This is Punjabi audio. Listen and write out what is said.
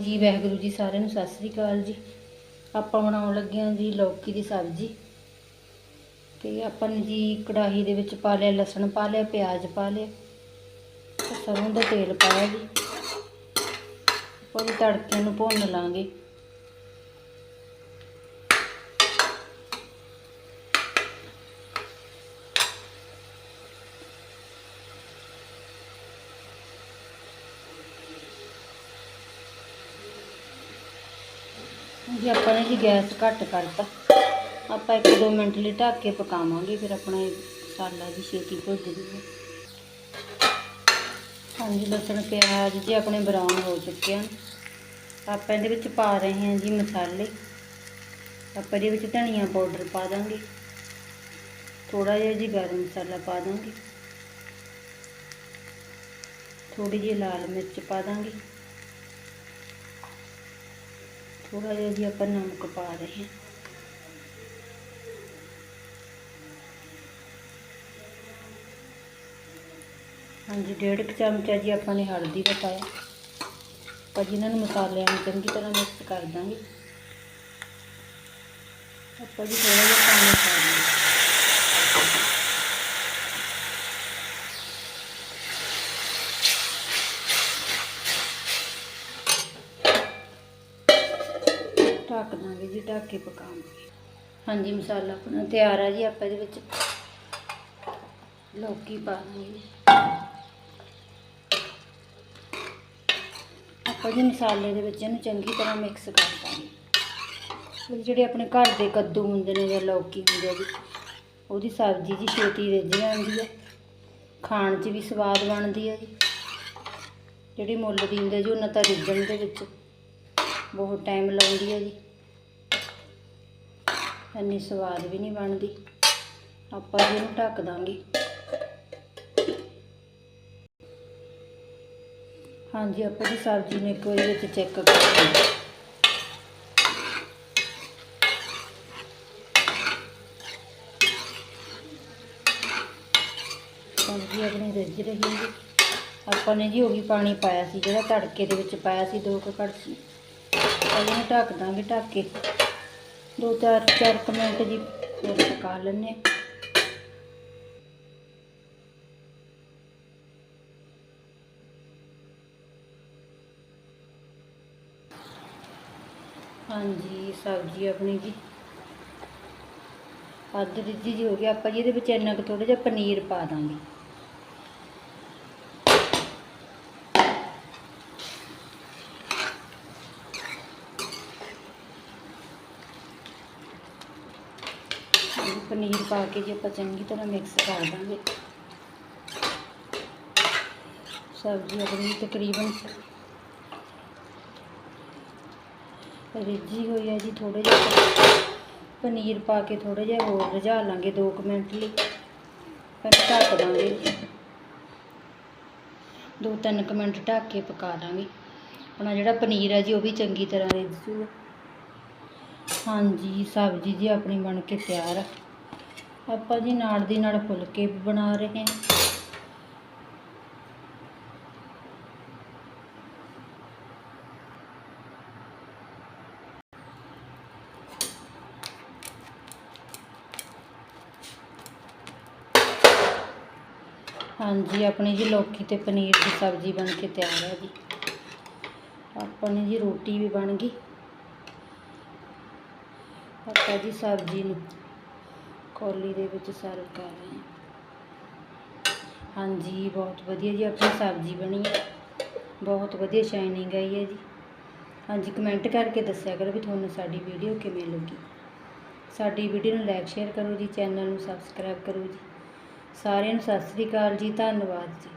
ਜੀ, ਵਾਹਿਗੁਰੂ ਜੀ, ਸਾਰਿਆਂ ਨੂੰ ਸਤਿ ਸ੍ਰੀ ਅਕਾਲ ਜੀ। ਆਪਾਂ ਬਣਾਉਣ ਲੱਗੇ ਹਾਂ ਜੀ ਲੌਕੀ ਦੀ ਸਬਜ਼ੀ। ਤੇ ਆਪਾਂ ਨੇ ਜੀ ਕੜਾਹੀ ਦੇ ਵਿੱਚ ਪਾ ਲਿਆ, ਲਸਣ ਪਾ ਲਿਆ, ਪਿਆਜ਼ ਪਾ ਲਿਆ, ਤੇ ਸਰੋਂ ਦਾ ਤੇਲ ਪਾਇਆ ਜੀ। ਆਪਾਂ ਜੀ ਤੜਕੇ ਨੂੰ ਭੁੰਨ ਲਾਂਗੇ। ਜੀ, ਆਪਾਂ ਨੇ ਜੀ ਗੈਸ ਘੱਟ ਕਰਤਾ। ਆਪਾਂ 1-2 ਮਿੰਟ ਲਈ ਢੱਕ ਕੇ ਪਕਾਵਾਂਗੇ, ਫਿਰ ਆਪਣਾ ਇਹ ਮਸਾਲਾ ਜੀ ਛੇਤੀ ਭੁੱਜ ਜੂਗਾ ਹਾਂਜੀ, ਲਸਣ, ਪਿਆਜ਼ ਜੀ ਆਪਣੇ ਬਰਾਊਨ ਹੋ ਚੁੱਕੇ ਹਨ। ਆਪਾਂ ਇਹਦੇ ਵਿੱਚ ਪਾ ਰਹੇ ਹਾਂ ਜੀ ਮਸਾਲੇ। ਆਪਾਂ ਇਹਦੇ ਵਿੱਚ ਧਨੀਆ ਪਾਊਡਰ ਪਾ ਦਾਂਗੇ। ਥੋੜਾ ਜਿਹਾ ਜੀ ਗਰਮ ਮਸਾਲਾ ਪਾ ਦਾਂਗੇ। ਥੋੜੀ ਜਿਹੀ ਲਾਲ ਮਿਰਚ ਪਾ ਦਾਂਗੇ। ਥੋੜਾ ਜਿਹਾ ਜੀ ਆਪਾਂ ਨਮਕ ਪਾ ਰਹੇ ਹਾਂ। ਹਾਂਜੀ, ਡੇਢ ਕੁ ਚਮਚਾ ਜੀ ਆਪਾਂ ਨੇ ਹਲਦੀ ਦਾ ਪਾਇਆ। ਆਪਾਂ ਜੀ ਇਹਨਾਂ ਨੂੰ ਮਸਾਲਿਆਂ ਨੂੰ ਚੰਗੀ ਤਰ੍ਹਾਂ ਮਿਕਸ ਕਰ ਦਾਂਗੇ। ਆਪਾਂ ਜੀ ਥੋੜਾ ਜਿਹਾ ਪਾਣੀ ਪਾ ਦਾਂਗੇ ਢੱਕ ਦਾਂਗੇ ਜੀ, ਢੱਕ ਕੇ ਪਕਾਵਾਂਗੇ। ਹਾਂਜੀ, ਮਸਾਲਾ ਆਪਣਾ ਤਿਆਰ ਆ ਜੀ, ਆਪਾਂ ਇਹਦੇ ਵਿੱਚ ਲੌਕੀ ਪਾ ਦਾਂਗੇ। ਆਪਾਂ ਜੀ ਮਸਾਲੇ ਦੇ ਵਿੱਚ ਇਹਨੂੰ ਚੰਗੀ ਤਰ੍ਹਾਂ ਮਿਕਸ ਕਰ ਦਾਂਗੇ। ਜਿਹੜੇ ਆਪਣੇ ਘਰ ਦੇ ਕੱਦੂ ਹੁੰਦੇ ਨੇ ਜਾਂ ਲੌਕੀ ਹੁੰਦੇ ਆ ਜੀ, ਉਹਦੀ ਸਬਜ਼ੀ ਜੀ ਛੇਤੀ ਰਿੱਝ ਜਾਂਦੀ ਹੈ ਖਾਣ 'ਚ ਵੀ ਸਵਾਦ ਬਣਦੀ ਹੈ ਜੀ। ਜਿਹੜੀ ਮੁੱਲ ਦੀ ਹੁੰਦੀ ਜੀ, ਉਹਨਾਂ ਤਾਂ ਰਿੱਝਣ ਦੇ ਵਿੱਚ। ਬਹੁਤ ਟਾਈਮ ਲਾਉਂਦੀ ਹੈ ਜੀ। ਇੰਨੀ ਸਵਾਦ ਵੀ ਨਹੀਂ ਬਣਦੀ। ਆਪਾਂ ਜੀ ਇਹਨੂੰ ਢੱਕ ਦਾਂਗੇ। ਹਾਂਜੀ, ਆਪਾਂ ਦੀ ਸਬਜ਼ੀ ਨੂੰ ਇੱਕ ਵਾਰੀ ਵਿੱਚ ਚੈੱਕ ਕਰ ਲਾਂਗੇ ਸਬਜ਼ੀ ਆਪਣੀ ਰਿੱਝ ਰਹੀ ਹੈ ਜੀ। ਆਪਾਂ ਨੇ ਜੀ ਉਹੀ ਪਾਣੀ ਪਾਇਆ ਸੀ, ਜਿਹੜਾ ਤੜਕੇ ਦੇ ਵਿੱਚ ਪਾਇਆ ਸੀ, ਦੋ ਕੁ ਕੜਛੀ ਇਹਨੂੰ ਢੱਕ ਦਾਂਗੇ, ਢੱਕ ਕੇ। ਦੋ ਚਾਰ ਚਾਰ ਕੁ ਮਿੰਟ ਜੀ ਫਿਰ ਪਕਾ ਲੈਂਦੇ ਹਾਂ। ਹਾਂਜੀ, ਸਬਜ਼ੀ ਆਪਣੀ ਜੀ। ਅੱਧ ਰਿੱਝੀ ਜੀ ਹੋ ਗਈ। ਆਪਾਂ ਜੀ ਇਹਦੇ ਵਿੱਚ ਇੰਨਾ ਕੁ ਥੋੜਾ ਜਿਹਾ ਪਨੀਰ ਪਾ ਦਾਂਗੇ। ਪਨੀਰ ਪਾ ਕੇ ਜੀ ਆਪਾਂ ਚੰਗੀ ਤਰ੍ਹਾਂ ਮਿਕਸ ਕਰ ਦਾਂਗੇ। ਸਬਜ਼ੀ ਆਪਣੀ ਤਕਰੀਬਨ ਰਿੱਝੀ ਹੋਈ ਹੈ ਜੀ ਥੋੜੇ ਜਿਹਾ ਪਨੀਰ ਪਾ ਕੇ ਥੋੜੇ ਜਿਹਾ ਹੋਰ ਰਝਾ ਲਾਂਗੇ 2 ਮਿੰਟ ਲਈ। ਫਿਰ ਢੱਕ ਦਾਂਗੇ। ਦੋ ਤਿੰਨ ਕੁ ਮਿੰਟ ਢੱਕ ਕੇ ਪਕਾ ਦਾਂਗੇ। ਆਪਣਾ ਜਿਹੜਾ ਪਨੀਰ ਹੈ ਜੀ ਉਹ ਵੀ ਚੰਗੀ ਤਰ੍ਹਾਂ ਰਿੱਝ ਜੂਗਾ। ਹਾਂਜੀ, ਸਬਜ਼ੀ ਜੀ ਆਪਣੀ ਬਣ ਕੇ ਤਿਆਰ ਆ। ਆਪਾਂ ਜੀ ਨਾਲ ਦੀ ਨਾਲ ਫੁਲਕੇ ਵੀ ਬਣਾ ਰਹੇ ਹਾਂ। ਹਾਂਜੀ, ਆਪਣੀ ਜੀ ਲੌਕੀ ਤੇ ਪਨੀਰ ਦੀ ਸਬਜ਼ੀ ਬਣ ਕੇ ਤਿਆਰ ਹੈ ਜੀ। ਆਪਣੀ ਜੀ ਰੋਟੀ ਵੀ ਬਣ ਗਈ। ਆਪਾਂ ਜੀ ਸਬਜ਼ੀ ਨੂੰ ਕੋਲੀ ਦੇ ਵਿੱਚ ਸਰਵ ਕਰ ਰਹੇ ਹਾਂ। ਹਾਂਜੀ, ਬਹੁਤ ਵਧੀਆ ਜੀ, ਆਪਣੀ ਸਬਜ਼ੀ ਬਣੀ ਹੈ। ਬਹੁਤ ਵਧੀਆ ਸ਼ਾਈਨਿੰਗ ਆਈ ਹੈ ਜੀ। ਹਾਂਜੀ ਕਮੈਂਟ ਕਰਕੇ ਦੱਸਿਆ ਕਰੋ ਵੀ ਤੁਹਾਨੂੰ ਸਾਡੀ ਵੀਡੀਓ ਕਿਵੇਂ ਲੱਗੀ। ਸਾਡੀ ਵੀਡੀਓ ਨੂੰ ਲਾਈਕ ਸ਼ੇਅਰ ਕਰੋ ਜੀ ਚੈਨਲ ਨੂੰ ਸਬਸਕ੍ਰਾਈਬ ਕਰੋ ਜੀ। ਸਾਰਿਆਂ ਨੂੰ ਸਤਿ ਸ੍ਰੀ ਅਕਾਲ ਜੀ, ਧੰਨਵਾਦ ਜੀ।